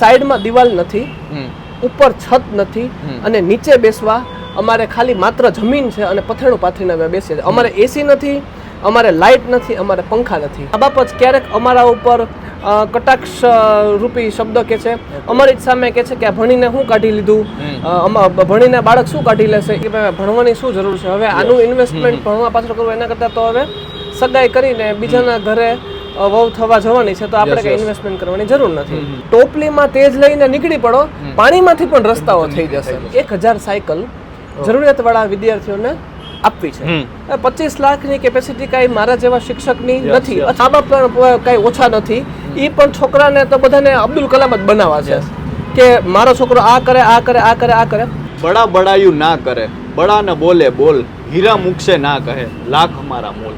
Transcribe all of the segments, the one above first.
સાઈડમાં દિવાલ નથી ઉપર છત નથી અને નીચે બેસવા અમારે ખાલી માત્ર જમીન છે અને પથેણું પાથરીને અમે બેસીએ છીએ. અમારે એસી નથી અમારે લાઇટ નથી અમારે પંખા નથી. આ બાપત ક્યારેક અમારા ઉપર કટાક્ષ રૂપી શબ્દ કે છે. અમારી જ સામે કે છે કે ભણીને શું કાઢી લીધું? ભણીને બાળક શું કાઢી લેશે? કે ભાઈ ભણવાની શું જરૂર છે? હવે આનું ઇન્વેસ્ટમેન્ટ ભણવા પાછળ કરવું એના કરતાં તો હવે સગાઈ કરીને બીજાના ઘરે વહુ થવા જવાની છે તો આપણે કઈ ઇન્વેસ્ટમેન્ટ કરવાની જરૂર નથી. ટોપલીમાં તેજ લઈને નીકળી પડો પાણીમાંથી પણ રસ્તાઓ થઈ જશે. એક હજાર સાયકલ જરૂરિયાતવાળા વિદ્યાર્થીઓને આપવી છે. પચીસ લાખની કેપેસિટી કાંઈ મારા જેવા શિક્ષકની નથી. yes. પણ કાંઈ ઓછા નથી. એ પણ છોકરાને તો બધાને અબ્દુલ કલામ જ બનાવવા છે. કે મારો છોકરો આ કરે આ કરે આ કરે આ કરે. બડા બડાયું ના કરે. બડા ન બોલે બોલ હીરા મૂકશે ના કહે. લાખ મારા મોલ.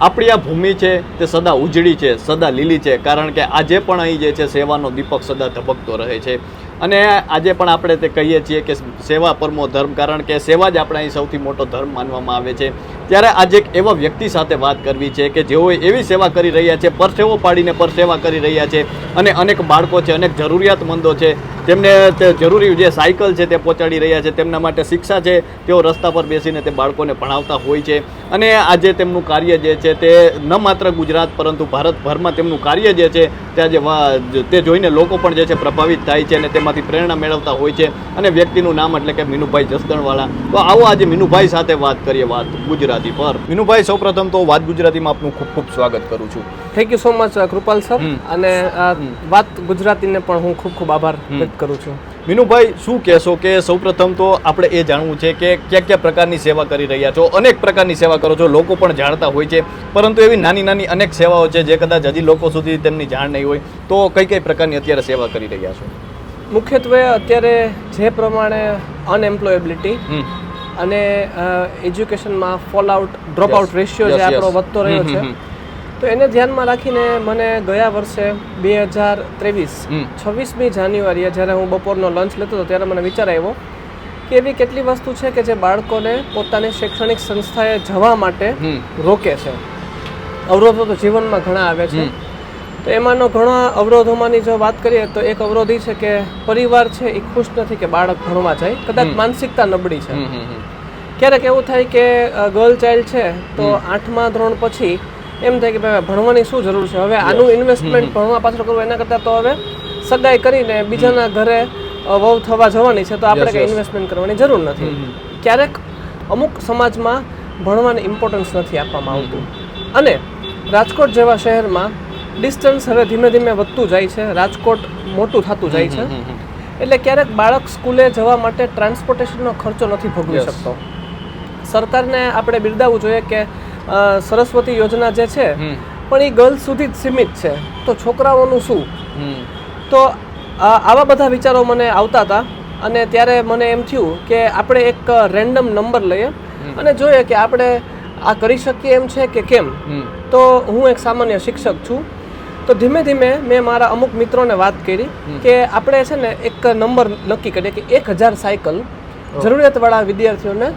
આપણી આ ભૂમિ છે તે સદા ઉજળી છે, સદા લીલી છે, કારણ કે આજે પણ અહીં જે છે સેવાનો દીપક સદા ધબકતો રહે છે. અને આજે પણ આપણે તે કહીએ છીએ કે સેવા પરમો ધર્મ, કારણ કે સેવા જ આપણે અહીં સૌથી મોટો ધર્મ માનવામાં આવે છે. ત્યારે આજે એક એવા વ્યક્તિ સાથે વાત કરવી છે કે જેઓ એવી સેવા કરી રહ્યા છે, પરસેવો પાડીને પરસેવા કરી રહ્યા છે અને અનેક બાળકો છે, અનેક જરૂરિયાતમંદો છે. તેમને તે જરૂરી જે સાયકલ છે તે પહોંચાડી રહ્યા છે, તેમના માટે શિક્ષા છે. તેઓ રસ્તા પર બેસીને તે બાળકોને ભણાવતા હોય છે. અને આજે તેમનું કાર્ય જે છે તે ન માત્ર ગુજરાત, પરંતુ ભારતભરમાં તેમનું કાર્ય જે છે તે આજે તે જોઈને લોકો પણ જે છે પ્રભાવિત થાય છે અને તેમાંથી પ્રેરણા મેળવતા હોય છે અને વ્યક્તિનું નામ એટલે કે મીનુભાઈ જસદણવાળા. તો આવો આજે મીનુભાઈ સાથે વાત કરીએ વાત ગુજરાતી પર. મીનુભાઈ સૌપ્રથમ તો વાત ગુજરાતીમાં આપનું ખૂબ ખૂબ સ્વાગત કરું છું. Thank you so much Kripal sir. અને આ વાત ગુજરાતીને પણ હું ખૂબ ખૂબ આભાર વ્યક્ત કરું છું. મીનુભાઈ શું કહેશો કે સૌપ્રથમ તો આપણે એ જાણવું છે કે કયા કયા પ્રકારની સેવા કરી રહ્યા છો? અનેક પ્રકારની સેવા કરો છો લોકો પણ જાણતા હોય છે. પરંતુ એવી નાની નાની અનેક સેવાઓ છે જે કદાચ હજી લોકો સુધી તેમની જાણ નહીં હોય. તો કઈ કઈ પ્રકારની અત્યારે સેવા કરી રહ્યા છો? મુખ્યત્વે અત્યારે જે પ્રમાણે અનએમ્પ્લોયેબિલિટી અને એજ્યુકેશનમાં fall out drop out ratio જે આપણો વધતો રહ્યો છે. તો એને ધ્યાનમાં રાખીને મને ગયા વર્ષે બે હજાર ત્રેવીસ છવ્વીસમી જાન્યુઆરીએ જ્યારે હું બપોરનો લંચ લેતો હતો ત્યારે મને વિચાર આવ્યો કે એવી કેટલી વસ્તુ છે કે જે બાળકોને પોતાની શૈક્ષણિક સંસ્થાએ જવા માટે રોકે છે. અવરોધો તો જીવનમાં ઘણા આવે છે. તો એમાંનો ઘણા અવરોધોમાંની જો વાત કરીએ તો એક અવરોધ એ છે કે પરિવાર છે એ ખુશ નથી કે બાળક ભણવા જાય. કદાચ માનસિકતા નબળી છે. ક્યારેક એવું થાય કે ગર્લ ચાઇલ્ડ છે તો આઠમા ધોરણ પછી એમ થાય કે ભાઈ ભણવાની શું જરૂર છે? હવે આનું ઇન્વેસ્ટમેન્ટ ભણવા પાછળ કરવું એના કરતાં તો હવે સગાઈ કરીને બીજાના ઘરે વહુ થવા જવાની છે તો આપણે કંઈ ઇન્વેસ્ટમેન્ટ કરવાની જરૂર નથી. ક્યારેક અમુક સમાજમાં ભણવાને ઇમ્પોર્ટન્સ નથી આપવામાં આવતું. અને રાજકોટ જેવા શહેરમાં ડિસ્ટન્સ હવે ધીમે ધીમે વધતું જાય છે રાજકોટ મોટું થતું જાય છે. એટલે ક્યારેક બાળક સ્કૂલે જવા માટે ટ્રાન્સપોર્ટેશનનો ખર્ચો નથી ભોગવી શકતો. સરકારને આપણે બિરદાવવું જોઈએ કે સરસ્વતી યોજના જે છે પણ એ ગર્લ્સ સુધી જ સીમિત છે. તો છોકરાઓનું શું? તો આવા બધા વિચારો મને આવતા હતા અને ત્યારે મને એમ થયું કે આપણે એક રેન્ડમ નંબર લઈએ અને જોઈએ કે આપણે આ કરી શકીએ એમ છે કે કેમ. તો હું એક સામાન્ય શિક્ષક છું. તો ધીમે ધીમે મેં મારા અમુક મિત્રોને વાત કરી કે આપણે છે ને એક નંબર નક્કી કરીએ કે એક હજાર સાયકલ જરૂરિયાતવાળા વિદ્યાર્થીઓને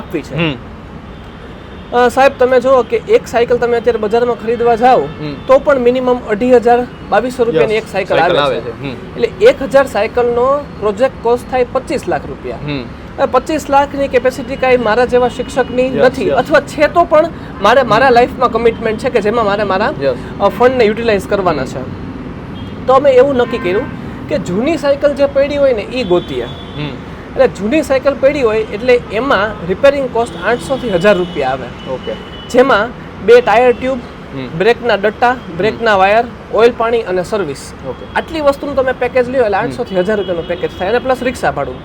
આપવી છે. સાહેબ તમે જુઓ કે એક સાયકલ તમે અત્યારે બજારમાં ખરીદવા જાઓ તો પણ મિનિમમ અઢી હજાર બાવીસો રૂપિયાની એક સાયકલ આવે છે. એટલે એક હજાર સાયકલનો પ્રોજેક્ટ કોસ્ટ થાય પચીસ લાખ રૂપિયા. પચીસ લાખની કેપેસિટી કાંઈ મારા જેવા શિક્ષકની નથી. અથવા છે તો પણ મારે મારા લાઈફમાં કમિટમેન્ટ છે કે જેમાં મારે મારા ફંડને યુટિલાઇઝ કરવાના છે. તો અમે એવું નક્કી કર્યું કે જૂની સાયકલ જે પડી હોય ને એ ગોતીએ. એટલે જૂની સાયકલ પડી હોય એટલે એમાં રિપેરિંગ કોસ્ટ આઠસોથી હજાર રૂપિયા આવે. ઓકે જેમાં બે ટાયર ટ્યુબ બ્રેકના ડટ્ટા બ્રેકના વાયર ઓઇલ પાણી અને સર્વિસ ઓકે આટલી વસ્તુનું તમે પેકેજ લ્યો એટલે આઠસોથી હજાર રૂપિયાનું પેકેજ થાય અને પ્લસ રિક્ષા ભાડું.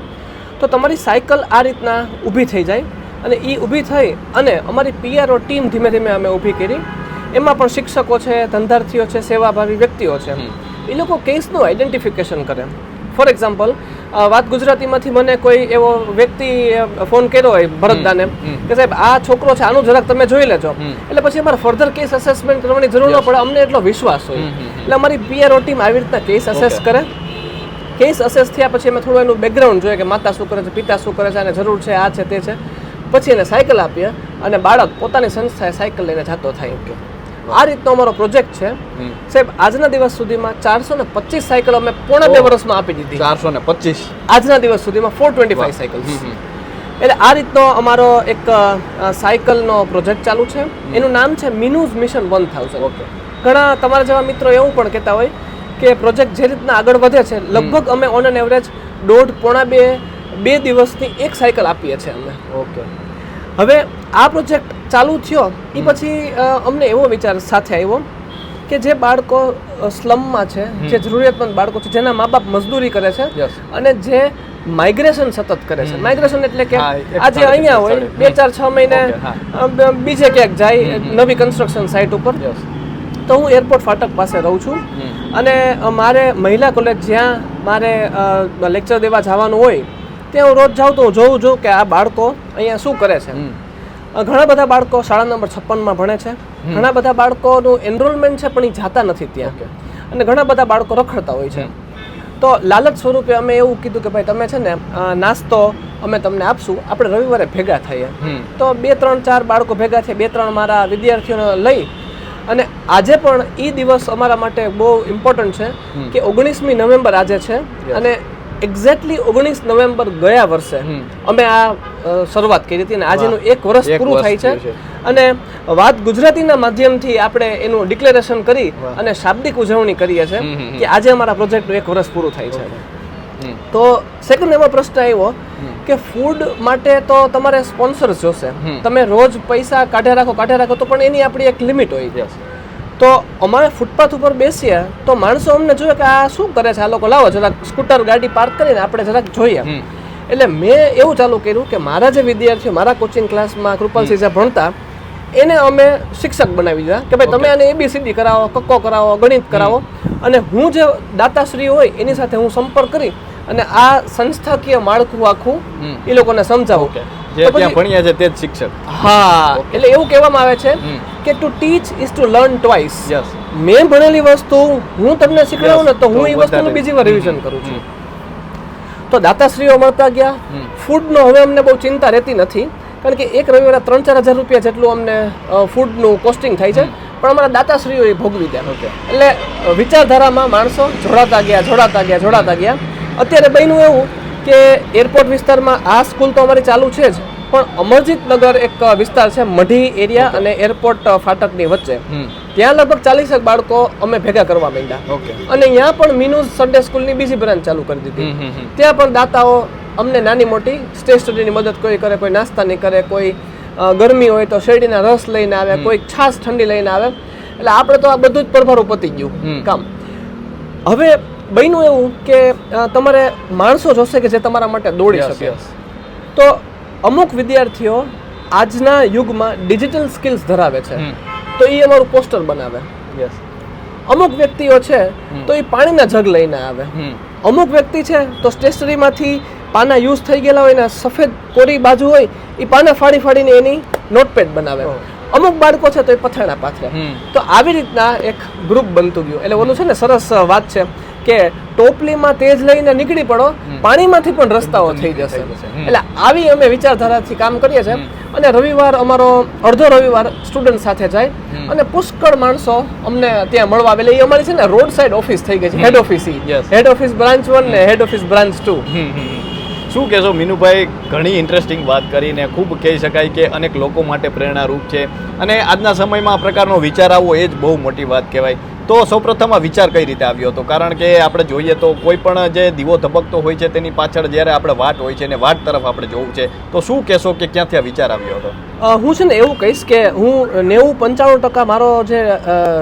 તો તમારી સાયકલ આ રીતના ઊભી થઈ જાય અને એ ઊભી થઈ અને અમારી પીઆરઓ ટીમ ધીમે ધીમે અમે ઊભી કરી. એમાં પણ શિક્ષકો છે ધંધાર્થીઓ છે સેવાભાવી વ્યક્તિઓ છે. એ લોકો કેસનું આઈડેન્ટિફિકેશન કરે. ફોર એક્ઝામ્પલ વાત ગુજરાતીમાંથી મને કોઈ એવો વ્યક્તિ ફોન કર્યો હોય ભરતદાને કે સાહેબ આ છોકરો છે આનું જરાક તમે જોઈ લેજો. એટલે પછી અમારે ફર્ધર કેસ અસેસમેન્ટ કરવાની જરૂર ન પડે અમને એટલો વિશ્વાસ હોય. એટલે અમારી પીઆરઓ ટીમ આવી રીતના કેસ અસેસ કરે. કેસ અસેસ થયા પછી અમે થોડું એનું બેકગ્રાઉન્ડ જોઈએ કે માતા શું કરે છે પિતા શું કરે છે અને જરૂર છે આ છે તે છે. પછી એને સાયકલ આપીએ અને બાળક પોતાની સંસ્થાએ સાયકલ લઈને જતો થાય આ રીતનો અમારો પ્રોજેક્ટ છે. સાહેબ આજના દિવસ સુધીમાં ચારસો ને પચીસ સાયકલ અમે પોણા બે વર્ષમાં આપી દીધી. ચારસો ને પચીસ. આજના દિવસ સુધીમાં ફોર ટ્વેન્ટી ફાઈવ સાયકલ એટલે આ રીતનો અમારો એક સાયકલનો પ્રોજેક્ટ ચાલુ છે. એનું નામ છે મિનુઝ મિશન વન થાઉઝન્ડ ઓકે. ઘણા તમારા જેવા મિત્રો એવું પણ કહેતા હોય કે પ્રોજેક્ટ જે રીતના આગળ વધે છે લગભગ અમે ઓન એન એવરેજ દોઢ પોણા બે બે દિવસની એક સાયકલ આપીએ છીએ અમે. ઓકે. હવે આ પ્રોજેક્ટ ચાલુ થયો એ પછી અમને એવો વિચાર સાથે આવ્યો કે જે બાળકો સ્લમમાં છે જે જરૂરિયાતમંદ બાળકો છે જેના મા બાપ મજદૂરી કરે છે અને જે માઇગ્રેશન સતત કરે છે. માઇગ્રેશન એટલે કે આજે અહીંયા હોય બે ચાર છ મહિને બીજે ક્યાંક જાય નવી કન્સ્ટ્રક્શન સાઇટ ઉપર. તો હું એરપોર્ટ ફાટક પાસે રહું છું. અને મારે મહિલા કોલેજ જ્યાં મારે લેક્ચર દેવા જવાનું હોય ત્યાં હું રોજ જાઉં તો હું જોઉં છું કે આ બાળકો અહીંયા શું કરે છે. ઘણા બધા બાળકો શાળા નંબર છપ્પનમાં ભણે છે. ઘણા બધા બાળકોનું એનરોલમેન્ટ છે પણ એ જાતા નથી ત્યાં. અને ઘણા બધા બાળકો રખડતા હોય છે. તો લાલચ સ્વરૂપે અમે એવું કીધું કે ભાઈ તમે છે ને નાસ્તો અમે તમને આપશું. આપણે રવિવારે ભેગા થઈએ. તો બે ત્રણ ચાર બાળકો ભેગા થઈ બે ત્રણ મારા વિદ્યાર્થીઓને લઈ અને આજે પણ એ દિવસ અમારા માટે બહુ ઇમ્પોર્ટન્ટ છે કે ઓગણીસમી નવેમ્બર આજે છે અને એક્ઝેક્ટલી ઓગણીસ નવેમ્બર ગયા વર્ષે અમે આ શરૂઆત કરી હતી અને આજેનું એક વર્ષ પૂરું થાય છે અને વાત ગુજરાતીના માધ્યમથી આપણે એનું ડિક્લેરેશન કરી અને શાબ્દિક ઉજવણી કરીએ છીએ. કે આજે અમારા પ્રોજેક્ટનું એક વર્ષ પૂરું થાય છે. તો સેકન્ડ એમાં પ્રશ્ન આવ્યો કે ફૂડ માટે તો તમારે સ્પોન્સર્સ જોશે. તમે રોજ પૈસા કાઢે રાખો કાઢે રાખો તો પણ એની આપણી એક લિમિટ હોય. જશે તો અમારે ફૂટપાથ ઉપર બેસીએ તો માણસો અમને જોયે કે આ શું કરે છે? આ લોકો લાવો જરાક સ્કૂટર ગાડી પાર્ક કરીને આપણે જરાક જોઈએ. એટલે મેં એવું ચાલુ કર્યું કે મારા જે વિદ્યાર્થીઓ મારા કોચિંગ ક્લાસમાં કૃપાલસિંહ જે ભણતા એને અમે શિક્ષક બનાવી દીધા કે ભાઈ તમે આને એબીસીડી કરાવો કક્કો કરાવો ગણિત કરાવો. અને હું જે દાતાશ્રી હોય એની સાથે હું સંપર્ક કરી અને આ સંસ્થાકીય માળખું આખું એ લોકોને સમજાવું. જે ત્યાં ભણ્યા છે તે જ શિક્ષક. હા એટલે એવું કહેવામાં આવે છે કે to teach is to learn twice yes મેં ભણેલી વસ્તુ હું તમને શીખવાડું ને તો હું એ વસ્તુનું બીજી વાર રિવિઝન કરું છું. તો દાતાશ્રીઓ મળતા ગયા. ફૂડનો હવે અમને બહુ ચિંતા રહેતી નથી કારણ કે એક રવિવારે ત્રણ ચાર હજાર રૂપિયા જેટલું અમને ફૂડનું કોસ્ટિંગ થાય છે. પણ અમારા દાતાશ્રીઓ એ ભોગવી દે ઓકે એટલે વિચારધારામાં માણસો જોડાતા ગયા જોડાતા ગયા જોડાતા ગયા. અત્યારે બન્યું એવું કે એરપોર્ટ વિસ્તારમાં આ સ્કૂલ તો અમારી ચાલુ છે જ પણ અમરજીત નગર એક વિસ્તાર છે મઢી એરિયા અને એરપોર્ટ ફાટકની વચ્ચે. ત્યાં લગભગ ચાલીસેક બાળકો અમે ભેગા કરવા માંડ્યા. અને ત્યાં પણ મીનુઝ સન્ડે સ્કૂલની બીજી બ્રાન્ચ ચાલુ કરી દીધી. ત્યાં પણ દાતાઓ અમને નાની મોટી સ્ટે સ્ટડીની મદદ કોઈ કરે કોઈ નાસ્તાની કરે કોઈ ગરમી હોય તો શેરડીના રસ લઈને આવે કોઈ છાશ ઠંડી લઈને આવે. એટલે આપણે તો આ બધું જ પરભારું પતી ગયું કામ. હવે બન્યું એવું કે તમારે માણસો જોશે કે જે તમારા માટે દોડી શકે. તો અમુક વિદ્યાર્થીઓ આજના યુગમાં ડિજિટલ સ્કિલ્સ ધરાવે છે. તો એ અમારું પોસ્ટર બનાવે. અમુક વ્યક્તિઓ છે તો એ પાણીના જગ લઈને આવે. અમુક વ્યક્તિ છે તો સ્ટેશનરીમાંથી પાના યુઝ થઈ ગયેલા હોય ને સફેદ કોરી બાજુ હોય એ પાના ફાડી ફાડીને એની નોટપેડ બનાવે. ઓહ. અમુક બાળકો છે તો એ પથાણા પાથરે. તો આવી રીતના એક ગ્રુપ બનતું ગયું. એટલે ઓલું છે ને સરસ વાત છે. કે ટોપલીમાં તેજ લઈને નીકળી પડો પાણીમાંથી પણ રસ્તાઓ થઈ જશે. એટલે આવી અમે વિચારધારાથી કામ કરીએ છીએ. અને રવિવાર અમારો અડધો રવિવાર સ્ટુડન્ટ સાથે જાય. અને પુષ્કળ માણસો અમને ત્યાં મળવા આવેલા. એ અમારી છે ને રોડ સાઈડ ઓફિસ થઈ ગઈ છે. Head office. Head office branch one ને હેડ ઓફિસ બ્રાન્ચ ટુ શું કહેશો? મીનુભાઈ ઘણી ઇન્ટરેસ્ટિંગ વાત કરીને ખૂબ કહી શકાય કે અનેક લોકો માટે પ્રેરણારૂપ છે. અને આજના સમયમાં આ પ્રકારનો વિચાર આવવો એ જ બહુ મોટી વાત કહેવાય. તો સૌપ્રથમ આ વિચાર કઈ રીતે આવ્યો હતો? કારણ કે આપણે જોઈએ તો કોઈ પણ જે દીવો ધબકતો હોય છે તેની પાછળ જ્યારે આપણે વાટ હોય છે અને વાટ તરફ આપણે જોવું છે તો શું કહેશો કે ક્યાંથી આ વિચાર આવ્યો હતો? હું છે ને એવું કહીશ કે હું નેવું પંચાણું ટકા મારો જે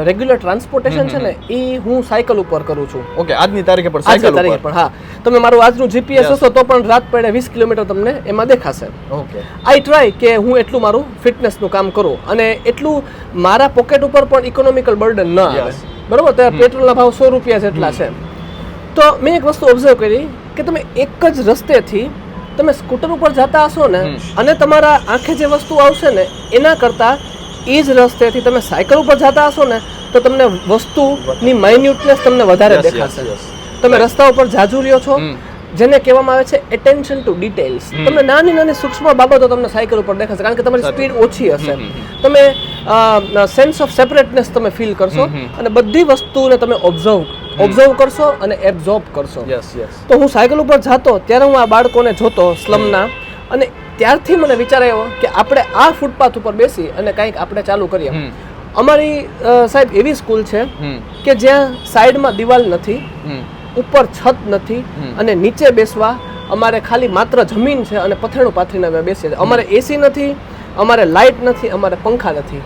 રેગ્યુલર ટ્રાન્સપોર્ટેશન છે ને એ હું સાયકલ ઉપર કરું છું. ઓકે આજની તારીખે પણ સાયકલ તારીખે પણ હા. તમે મારું આજનું જીપીએસ હશો તો પણ રાત પડે વીસ કિલોમીટર તમને એમાં દેખાશે. ઓકે. આઈ ટ્રાય કે હું એટલું મારું ફિટનેસનું કામ કરું અને એટલું મારા પોકેટ ઉપર પણ ઇકોનોમિકલ બર્ડન ન આવે. બરોબર? ત્યારે પેટ્રોલના ભાવ સો રૂપિયા જેટલા છે. તો મેં એક વસ્તુ ઓબ્ઝર્વ કરી કે તમે એક જ રસ્તેથી તમે સ્કૂટર ઉપર જતા હશો ને અને તમારા આંખે જે વસ્તુ આવશે ને એના કરતાં એ જ રસ્તેથી તમે સાયકલ ઉપર જતા હશો ને તો તમને વસ્તુની માઇન્યુટનેસ તમને વધારે દેખાશે. તમે રસ્તા ઉપર જાજુ રહ્યો છો. જેને કહેવામાં આવે છે એટેન્શન ટુ ડિટેલ્સ તમને નાની નાની સૂક્ષ્મ બાબતો તમને સાયકલ ઉપર દેખાશે કારણ કે તમારી સ્પીડ ઓછી હશે. તમે સેન્સ ઓફ સેપરેટનેસ તમે ફીલ કરશો અને બધી વસ્તુને તમે ઓબ્ઝર્વ ઓબ્ઝર્વ કરશો અને એબ્ઝોર્બ કરશો. યસ યસ તો હું સાયકલ ઉપર જતો ત્યારે હું આ બાળકોને જોતો સ્લમના અને ત્યારથી મને વિચાર આવ્યો કે આપણે આ ફૂટપાથ ઉપર બેસી અને કંઈક આપણે ચાલુ કરીએ. અમારી સાહેબ એવી સ્કૂલ છે કે જ્યાં સાઈડમાં દિવાલ નથી. ઉપર છત નથી અને નીચે બેસવા અમારે ખાલી માત્ર જમીન છે અને પથેણું પાથરીને અમે બેસીએ છીએ. અમારે એસી નથી અમારે લાઇટ નથી અમારે પંખા નથી.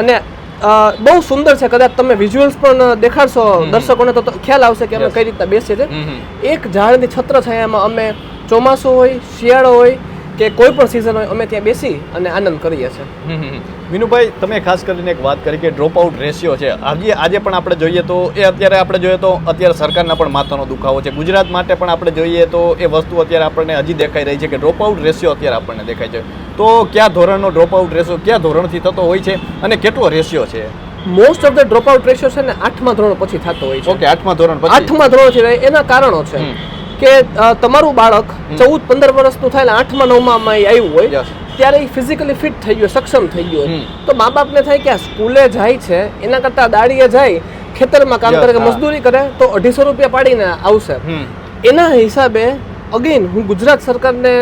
અને બહુ સુંદર છે. કદાચ તમે વિઝ્યુઅલ્સ પણ દેખાડશો દર્શકોને તો ખ્યાલ આવશે કે અમે કઈ રીતના બેસીએ છીએ. એક ઝાડની છત્ર છાયામાં અમે ચોમાસું હોય શિયાળો હોય કે કોઈ પણ સિઝન હોય અમે ત્યાં બેસી અને આનંદ કરીએ છીએ. વિનુભાઈ તમે ખાસ કરીને એક વાત કરી કે ડ્રોપ આઉટ રેશિયો છે. આજે આજે પણ આપણે જોઈએ તો એ અત્યારે આપણે જોઈએ તો અત્યારે સરકારના પણ માથાનો દુખાવો છે. ગુજરાત માટે પણ આપણે જોઈએ તો એ વસ્તુ અત્યારે આપણને હજી દેખાઈ રહી છે કે ડ્રોપ આઉટ રેશિયો અત્યારે આપણને દેખાય છે. તો કયા ધોરણનો ડ્રોપ આઉટ રેશિયો કયા ધોરણથી થતો હોય છે અને કેટલો રેશિયો છે? Most of the drop out ratio છે ને આઠમા ધોરણ પછી થતો હોય છે. ઓકે આઠમા ધોરણ પછી. આઠમા ધોરણથી છે એના કારણો છે કે તમારું બાળક ચૌદ પંદર વર્ષનું થાય ને આઠમા નવમાં આવ્યું હોય. ત્યારે એ ફિઝિકલી ફિટ થઈ ગયો સક્ષમ થઈ ગયો. તો મા બાપને થાય કે આ સ્કૂલે જાય છે એના કરતાં દાડીએ જાય ખેતરમાં કામ કરે કે મજદૂરી કરે તો અઢીસો રૂપિયા પાડીને આવશે. એના હિસાબે અગેન હું ગુજરાત સરકારને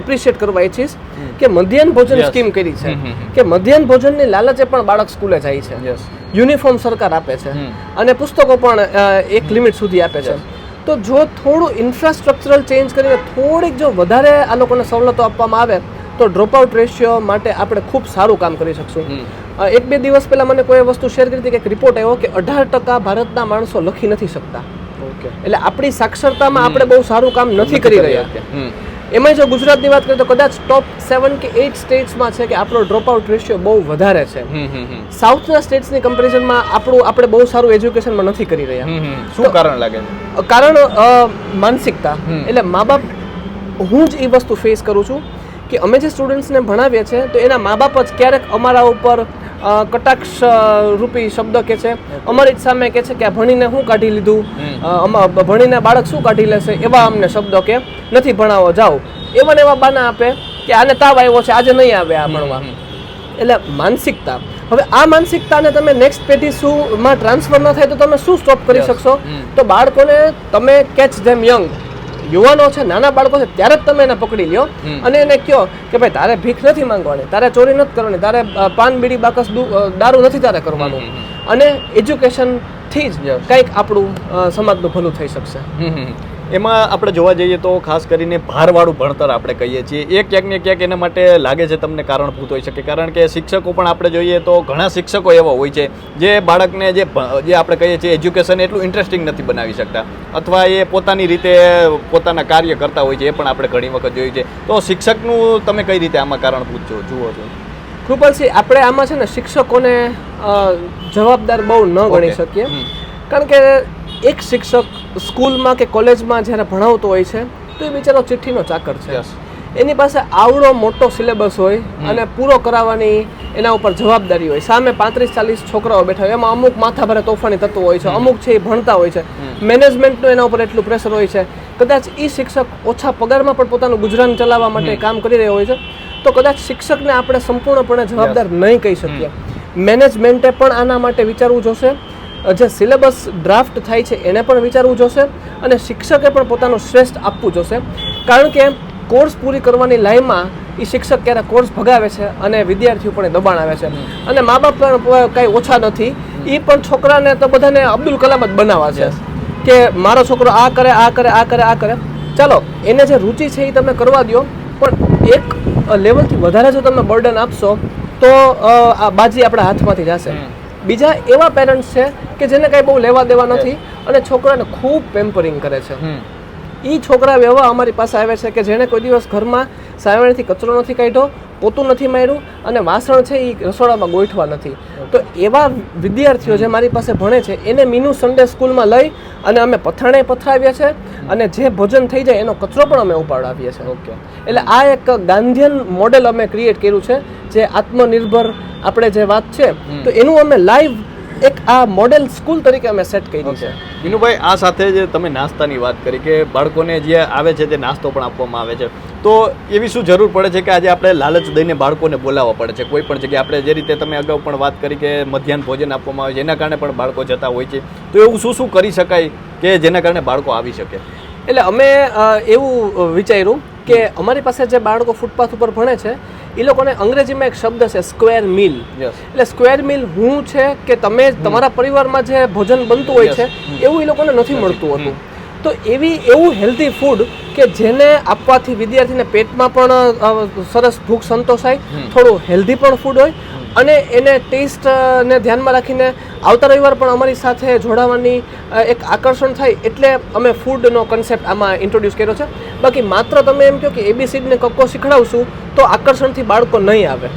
એપ્રિશિએટ કરવા ઈચ્છીશ કે મધ્યાહન ભોજન. સ્કીમ કરી છે. કે મધ્યાહન ભોજનની લાલચે પણ બાળક સ્કૂલે જાય છે. યુનિફોર્મ સરકાર આપે છે. અને પુસ્તકો પણ એક લિમિટ સુધી આપે છે. તો જો થોડું ઇન્ફ્રાસ્ટ્રક્ચરલ ચેન્જ કરીને થોડીક જો વધારે આ લોકોને સવલતો આપવામાં આવે તો ડ્રોપ આઉટ રેશિયો માટે આપણે ખૂબ સારું કામ કરી શકશું. એક બે દિવસ પહેલા મને કોઈ વસ્તુ શેર કરી હતી કે એક રિપોર્ટ આવ્યો કે અઢાર ટકા ભારતના માણસો લખી નથી શકતા. એટલે આપણી સાક્ષરતામાં આપણે બહુ સારું કામ નથી કરી રહ્યા. એમાં જો ગુજરાતની વાત કરીએ તો કદાચ ટોપ સેવન કે એઇટ સ્ટેટ્સમાં છે કે આપણો ડ્રોપ આઉટ રેશિયો બહુ વધારે છે. સાઉથના સ્ટેટ્સની કમ્પેરિઝનમાં આપણું આપણે બહુ સારું એજ્યુકેશનમાં નથી કરી રહ્યા. શું કારણ લાગે કારણ માનસિકતા. એટલે મા બાપ હું જ એ વસ્તુ ફેસ કરું છું. કે અમે જે સ્ટુડન્ટ્સને ભણાવીએ છીએ તો એના મા બાપ જ ક્યારેક અમારા ઉપર કટાક્ષ રૂપી શબ્દ કે છે. અમારી જ સામે કે છે કે આ ભણીને શું કાઢી લીધું? ભણીને બાળક શું કાઢી લેશે? એવા અમને શબ્દો કે નથી ભણાવો જાઓ. એવા ને એવા બાના આપે કે આને તાવ આવ્યો છે આજે નહીં આવે આ ભણવા. એટલે માનસિકતા. હવે આ માનસિકતાને તમે નેક્સ્ટ પેઢી શું માં ટ્રાન્સફર ન થાય તો તમે શું સ્ટોપ કરી શકશો? તો બાળકોને તમે કેચ ધેમ યંગ યુવાનો છે નાના બાળકો છે ત્યારે જ તમે એને પકડી લ્યો. અને એને કહો કે ભાઈ તારે ભીખ નથી માંગવાની તારે ચોરી નથી કરવાની તારે પાન બીડી બાકસ દારૂ નથી તારે કરવાનું. અને એજ્યુકેશનથી જ કંઈક આપણું સમાજનું ભલું થઈ શકશે. એમાં આપણે જોવા જઈએ તો ખાસ કરીને ભારવાળું ભણતર આપણે કહીએ છીએ. એ ક્યાંક ને ક્યાંક એના માટે લાગે છે તમને કારણભૂત હોઈ શકે. કારણ કે શિક્ષકો પણ આપણે જોઈએ તો ઘણા શિક્ષકો એવા હોય છે જે બાળકને જે જે આપણે કહીએ છીએ એજ્યુકેશન એટલું ઇન્ટરેસ્ટિંગ નથી બનાવી શકતા. અથવા એ પોતાની રીતે પોતાના કાર્ય કરતા હોય છે એ પણ આપણે ઘણી વખત જોયું છે. તો શિક્ષકનું તમે કઈ રીતે આમાં કારણભૂત છો જુઓ છો? કૃપાલસિંહ આપણે આમાં છે ને શિક્ષકોને જવાબદાર બહુ ન ગણી શકીએ. કારણ કે એક શિક્ષક સ્કૂલમાં કે કોલેજમાં જ્યારે ભણાવતો હોય છે તો એ બિચારો ચિઠ્ઠીનો ચાકર છે. એની પાસે આવડો મોટો સિલેબસ હોય અને પૂરો કરાવવાની એના ઉપર જવાબદારી હોય. સામે પાંત્રીસ ચાલીસ છોકરાઓ બેઠા હોય. એમાં અમુક માથાભારે તોફાની તત્વો હોય છે અમુક છે એ ભણતા હોય છે. મેનેજમેન્ટનું એના ઉપર એટલું પ્રેશર હોય છે. કદાચ એ શિક્ષક ઓછા પગારમાં પણ પોતાનું ગુજરાન ચલાવવા માટે કામ કરી રહ્યો હોય છે તો કદાચ શિક્ષકને આપણે સંપૂર્ણપણે જવાબદાર નહીં કહી શકીએ. મેનેજમેન્ટે પણ આના માટે વિચારવું જોશે જે સિલેબસ ડ્રાફ્ટ થાય છે એને પણ વિચારવું જોશે અને શિક્ષકે પણ પોતાનું શ્રેષ્ઠ આપવું જોશે. કારણ કે કોર્સ પૂરી કરવાની લાઈનમાં એ શિક્ષક ક્યારેક કોર્સ ભગાવે છે અને વિદ્યાર્થીઓ પણ દબાણ આવે છે. અને મા બાપ પણ કાંઈ ઓછા નથી. એ પણ છોકરાને તો બધાને અબ્દુલ કલામ જ બનાવવા છે. કે મારો છોકરો આ કરે આ કરે આ કરે આ કરે. ચાલો, એને જે રુચિ છે એ તમે કરવા દો પણ એક લેવલથી વધારે જો તમે બર્ડન આપશો, તો આ બાજી આપણા હાથમાંથી જશે. બીજા એવા પેરેન્ટ્સ છે કે જેને કાંઈ બહુ લેવા દેવા નથી અને છોકરાને ખૂબ પેમ્પરિંગ કરે છે. એ છોકરા એવા અમારી પાસે આવે છે કે જેણે કોઈ દિવસ ઘરમાં સાયવણથી કચરો નથી કાઢ્યો પોતું નથી માર્યું અને વાસણ છે એ રસોડામાં ગોઠવા નથી. તો એવા વિદ્યાર્થીઓ જે મારી પાસે ભણે છે એને મીનુ સન્ડે સ્કૂલમાં લઈ અને અમે પથાણે પથરાવીએ છે અને જે ભોજન થઈ જાય એનો કચરો પણ અમે ઉપાડાવીએ છીએ. ઓકે. એટલે આ એક ગાંધીયન મોડેલ અમે ક્રિએટ કર્યું છે જે આત્મનિર્ભર આપણે જે વાત છે તો એનું અમે લાઈવ એક આ મોડેલ સ્કૂલ તરીકે અમે સેટ કરી છે. વિનુભાઈ આ સાથે જે તમે નાસ્તાની વાત કરી કે બાળકોને જે આવે છે તે નાસ્તો પણ આપવામાં આવે છે. તો એવી શું જરૂર પડે છે કે આજે આપણે લાલચ દઈને બાળકોને બોલાવવા પડે છે? કોઈ પણ જગ્યાએ આપણે જે રીતે તમે અગાઉ પણ વાત કરી કે મધ્યાહન ભોજન આપવામાં આવે છે એના કારણે પણ બાળકો જતા હોય છે. તો એવું શું શું કરી શકાય કે જેના કારણે બાળકો આવી શકે? એટલે અમે એવું વિચાર્યું કે અમારી પાસે જે બાળકો ફૂટપાથ ઉપર ભણે છે એ લોકોને અંગ્રેજીમાં એક શબ્દ છે સ્ક્વેર મિલ એટલે સ્ક્વેર મિલ હું છે કે તમે તમારા પરિવારમાં જે ભોજન બનતું હોય છે એવું એ લોકોને નથી મળતું હતું. તો એવી એવું હેલ્ધી ફૂડ કે જેને આપવાથી વિદ્યાર્થીને પેટમાં પણ સરસ ભૂખ સંતોષાય થોડું હેલ્ધી પણ ફૂડ હોય અને એને ટેસ્ટને ધ્યાનમાં રાખીને આવતા રવિવાર પણ અમારી સાથે જોડાવાની એક આકર્ષણ થાય એટલે અમે ફૂડનો કન્સેપ્ટ આમાં ઇન્ટ્રોડ્યુસ કર્યો છે. બાકી માત્ર તમે એમ કહો કે એબીસીડને કક્કો શીખડાવશું તો આકર્ષણથી બાળકો નહીં આવે.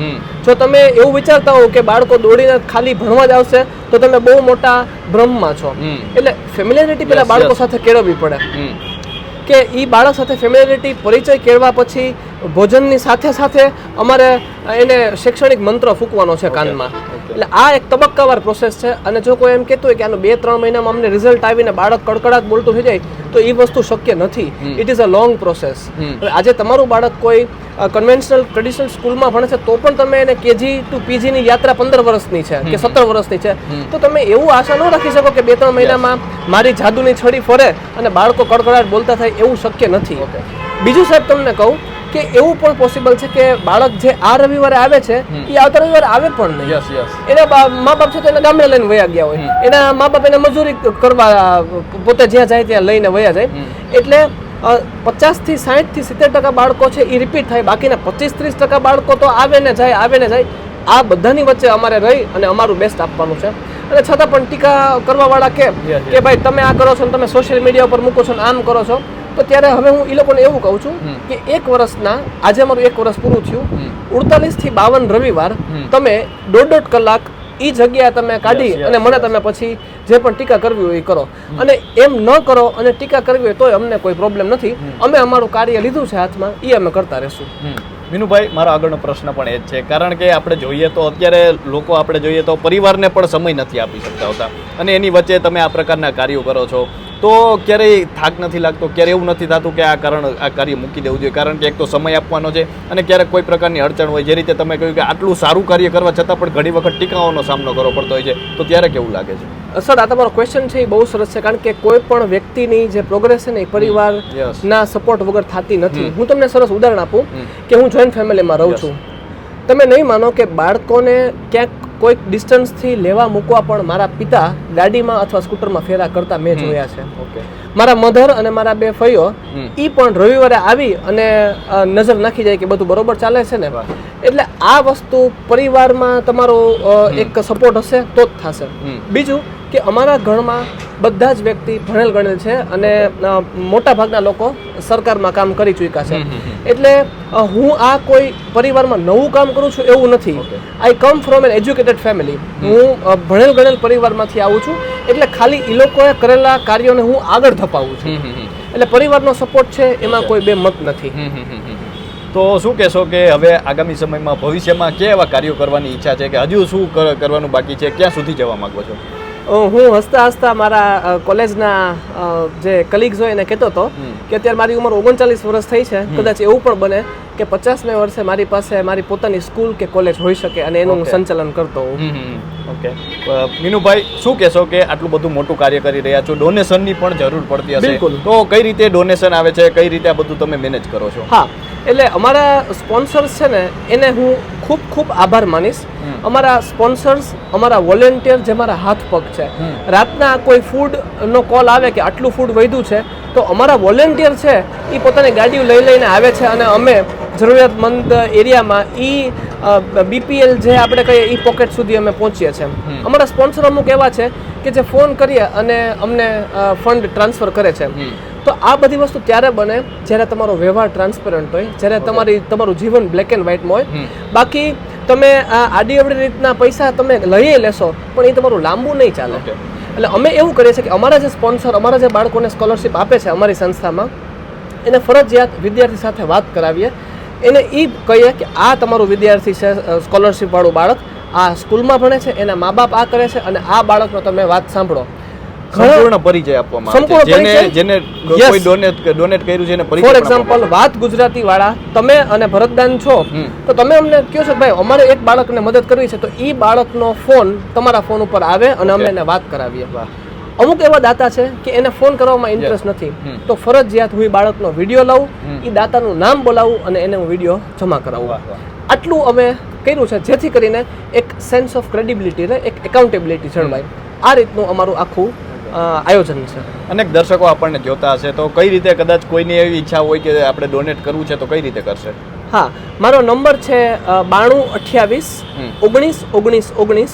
જો તમે એવું વિચારતા હો કે બાળકો દોડીને ખાલી ભણવા જ આવશે તો તમે બહુ મોટા ભ્રમમાં છો. એટલે ફેમિલિયરિટી પહેલાં બાળકો સાથે કેળવવી પડે. કે એ બાળક સાથે ફેમિલિયરિટી પરિચય કેળવા પછી ભોજનની સાથે સાથે અમારે એને શૈક્ષણિક મંત્ર ફૂંકવાનો છે કાનમાં. એટલે આ એક તબક્કાવાર પ્રોસેસ છે અને જો કોઈ એમ કહેતું હોય કે આનો બે ત્રણ મહિનામાં અમને રિઝલ્ટ આવીને બાળક કડકડાટ બોલતું થઈ જાય તો એ વસ્તુ શક્ય નથી. It is a long process આજે તમારું બાળક કોઈ કન્વેન્શનલ ટ્રેડિશનલ સ્કૂલમાં ભણે છે તો પણ તમે એને કેજી ટુ પીજીની યાત્રા પંદર વર્ષની છે કે સત્તર વર્ષની છે તો તમે એવું આશા ન રાખી શકો કે બે ત્રણ મહિનામાં મારી જાદુની છડી ફરે અને બાળકો કડકડાટ બોલતા થાય એવું શક્ય નથી. બીજું સાહેબ તમને કહું કે એવું પણ પોસિબલ છે કે બાળક જે આ રવિવારે આવે છે એ આવતા રવિવારે આવે પણ નહીં. એના મા બાપ છે તો એને ગામડે લઈને વયા ગયા હોય. એના મા બાપ એને મજૂરી કરવા પોતે જ્યાં જાય ત્યાં લઈને વયા જાય. એટલે પચાસથી સાઠથી સિત્તેર ટકા બાળકો છે એ રિપીટ થાય. બાકીના પચીસ ત્રીસ ટકા બાળકો તો આવે ને જાય આવે ને જાય. આ બધાની વચ્ચે અમારે રહી અને અમારું બેસ્ટ આપવાનું છે. અને છતાં પણ ટીકા કરવાવાળા કે. કે ભાઈ તમે આ કરો છો ને તમે સોશિયલ મીડિયા ઉપર મૂકો છો ને આમ કરો છો તો ત્યારે હવે હું એ લોકોને એવું કહું છું કે એક વર્ષના આજે અમારું એક વર્ષ પૂરું થયું. ઉડતાલીસથી બાવન રવિવાર તમે દોઢ દોઢ કલાક એ જગ્યા તમે કાઢી અને મને તમે પછી જે પણ ટીકા કરવી હોય એ કરો. અને એમ ન કરો અને ટીકા કરવી હોય તોય અમને કોઈ પ્રોબ્લેમ નથી. અમે અમારું કાર્ય લીધું છે હાથમાં એ અમે કરતા રહેશું. હમ. વિનુભાઈ મારો આગળનો પ્રશ્ન પણ એ જ છે. કારણ કે આપણે જોઈએ તો અત્યારે લોકો આપણે જોઈએ તો પરિવારને પણ સમય નથી આપી શકતા હોતા. અને એની વચ્ચે તમે આ પ્રકારના કાર્યો કરો છો. તો ક્યારેય થાક નથી લાગતો ક્યારે એવું નથી થતું કે આ કારણ, આ કાર્ય મૂકી દેવું જોઈએ. કારણ કે એક તો સમય આપવાનો છે અને ક્યારેક કોઈ પ્રકારની અડચણ હોય. જે રીતે તમે કહ્યું કે આટલું સારું કાર્ય કરવા છતાં પણ ઘણી વખત ટીકાઓનો સામનો કરવો પડતો હોય છે, તો ત્યારે કેવું લાગે છે? સર આ તમારો ક્વેશ્ચન છે એ બહુ સરસ છે કારણ કે કોઈ પણ વ્યક્તિની જે પ્રોગ્રેસ છે ને એ. પરિવારના સપોર્ટ વગર થતી નથી. હું તમને સરસ ઉદાહરણ આપું કે હું જોઈન્ટ ફેમિલીમાં રહું છું. તમે નહીં માનો કે બાળકોને ક્યાંક કોઈક ડિસ્ટન્સથી લેવા મૂકવા પણ મારા પિતા ગાડીમાં અથવા સ્કૂટરમાં ફેરા કરતા મેં જોયા છે. મારા મધર અને મારા બે ફઈઓ એ પણ રવિવારે આવી અને નજર નાખી જાય કે બધું બરોબર ચાલે છે ને. એટલે આ વસ્તુ પરિવારમાં તમારો એક સપોર્ટ હશે તો જ થશે. બીજું કે અમારા ઘરમાં બધા જ વ્યક્તિ ભણેલ ગણેલ છે અને મોટા ભાગના લોકો સરકારમાં કામ કરી ચૂક્યા છે. એટલે હું આ કોઈ પરિવારમાં નવું કામ કરું છું એવું નથી. I come from an educated family હું ભણેલ ગણેલ પરિવારમાંથી આવું છું. એટલે ખાલી એ લોકોએ કરેલા કાર્યોને હું આગળ ધપાવું છું. એટલે પરિવારનો સપોર્ટ છે એમાં કોઈ બે મત નથી. તો શું કહેશો કે હવે આગામી સમયમાં ભવિષ્યમાં કેવા કાર્યો કરવાની ઈચ્છા છે કે હજુ શું કરવાનું બાકી છે? ક્યાં સુધી જવા માગો છો? હું હસતા હસતા મારા કોલેજના જે કલીગ્સ હોય એને કહેતો હતો કે અત્યારે મારી ઉંમર ઓગણચાલીસ વર્ષ થઈ છે. કદાચ એવું પણ બને કે પચાસમે વર્ષે મારી પાસે મારી પોતાની સ્કૂલ કે કોલેજ હોઈ શકે અને એનું હું સંચાલન કરતો હોઉં. ઓકે. મીનુભાઈ શું કહેશો કે આટલું બધું મોટું કાર્ય કરી રહ્યા છો? ડોનેશનની પણ જરૂર પડતી હશે. તો કઈ રીતે ડોનેશન આવે છે? કઈ રીતે આ બધું તમે મેનેજ કરો છો? હા. એટલે અમારા સ્પોન્સર્સ છે ને એને હું ખૂબ ખૂબ આભાર માનીશ. અમારા સ્પોન્સર્સ અમારા વોલેન્ટિયર જે મારા હાથ પગ છે રાતના કોઈ ફૂડનો કોલ આવે કે આટલું ફૂડ વધ્યું છે તો અમારા વોલેન્ટિયર છે એ પોતાની ગાડીઓ લઈ લઈને આવે છે અને અમે જરૂરિયાતમંદ એરિયામાં એ બીપીએલ જે આપણે કહીએ એ પોકેટ સુધી અમે પહોંચીએ છીએ. અમારા સ્પોન્સર અમુક એવા છે કે જે ફોન કરીએ અને અમને ફંડ ટ્રાન્સફર કરે છે. તો આ બધી વસ્તુ ત્યારે બને જ્યારે તમારો વ્યવહાર ટ્રાન્સપેરન્ટ હોય જ્યારે તમારી તમારું જીવન બ્લેક એન્ડ વ્હાઇટમાં હોય. બાકી તમે આ આડી અવડી રીતના પૈસા તમે લઈ લેશો પણ એ તમારું લાંબુ નહીં ચાલે. એટલે અમે એવું કરીએ છીએ કે અમારા જે સ્પોન્સર અમારા જે બાળકોને સ્કોલરશિપ આપે છે અમારી સંસ્થામાં એને ફરજિયાત વિદ્યાર્થી સાથે વાત કરાવીએ. એને એ કહીએ કે આ તમારું વિદ્યાર્થી છે સ્કોલરશિપવાળું બાળક આ સ્કૂલમાં ભણે છે એના મા બાપ આ કરે છે અને આ બાળકનો તમે વાત સાંભળો. સંપૂર્ણ પરિચય આપવામાં આવે છે. જેને જેને કોઈ ડોનેટ ડોનેટ કર્યું છે એને પરિચય ફોર એક્ઝામ્પલ વાત ગુજરાતી વાળા તમે અને ભરતદાન છો તો તમે અમને કહો છો ભાઈ અમારે એક બાળકને મદદ કરવી છે તો એ બાળકનો ફોન તમારા ફોન ઉપર આવે અને અમે એને વાત કરાવીએ. અમુક એવા દાતા છે કે એને ફોન કરવામાં ઇન્ટરેસ્ટ નથી. તો ફરજિયાત હું એ બાળકનો વીડિયો લઉં એ દાતાનું નામ બોલાવું અને એને હું વીડિયો જમા કરાવું. આટલું અમે કર્યું છે જેથી કરીને એક સેન્સ ઓફ ક્રેડિબિલિટી રહે એક એકાઉન્ટેબિલિટી જળવાય. આ રીતનું અમારું આખું આયોજન છે. અનેક દર્શકો આપણને જોતા હશે. તો કઈ રીતે કદાચ કોઈની એવી ઈચ્છા હોય કે આપણે ડોનેટ કરવું છે તો કઈ રીતે કરશે? હા મારો નંબર છે બાણું અઠ્યાવીસ ઓગણીસ ઓગણીસ ઓગણીસ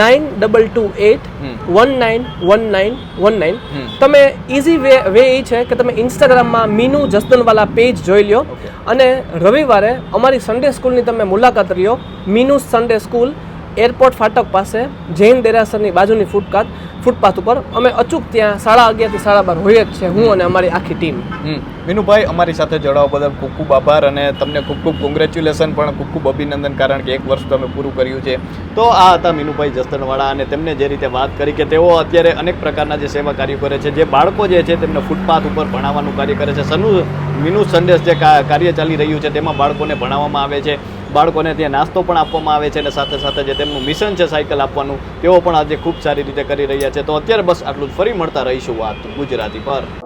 nine double two eight one nine one nine one nine. તમે ઇઝી વે વે એ છે કે તમે ઇન્સ્ટાગ્રામમાં મીનુ જસદનવાલા પેજ જોઈ લ્યો. અને રવિવારે અમારી સન્ડે સ્કૂલની તમે મુલાકાત લ્યો. મીનુ સન્ડે સ્કૂલ એરપોર્ટ ફાટક પાસે જૈન દેરાસરની બાજુની ફૂટપાથ ફૂટપાથ ઉપર અમે અચૂક ત્યાં સાડા અગિયારથી સાડા બાર હોઈએ જ છે હું અને અમારી આખી ટીમ. હમ. મીનુભાઈ અમારી સાથે જોડાવા બદલ ખૂબ ખૂબ આભાર અને તમને ખૂબ ખૂબ કોંગ્રેચ્યુલેશન પણ ખૂબ ખૂબ અભિનંદન, કારણ કે એક વર્ષ તમે પૂરું કર્યું છે. તો આ હતા મીનુભાઈ જસ્તનવાળા અને તેમને જે રીતે વાત કરી કે તેઓ અત્યારે અનેક પ્રકારના જે સેવા કાર્યો કરે છે, જે બાળકો જે છે તેમને ફૂટપાથ ઉપર ભણાવવાનું કાર્ય કરે છે. સનુ મીનુ સંદેશ જે કાર્ય ચાલી રહ્યું છે, તેમાં બાળકોને ભણાવવામાં આવે છે. બાળકોને ત્યાં નાસ્તો પણ આપવામાં આવે છે અને સાથે સાથે જે તેમનું મિશન છે સાયકલ આપવાનું, તેઓ પણ આજે ખૂબ સારી રીતે કરી રહ્યા છે. તો અત્યારે બસ આટલું જ. ફરી મળતા રહીશું વાત ગુજરાતી પર.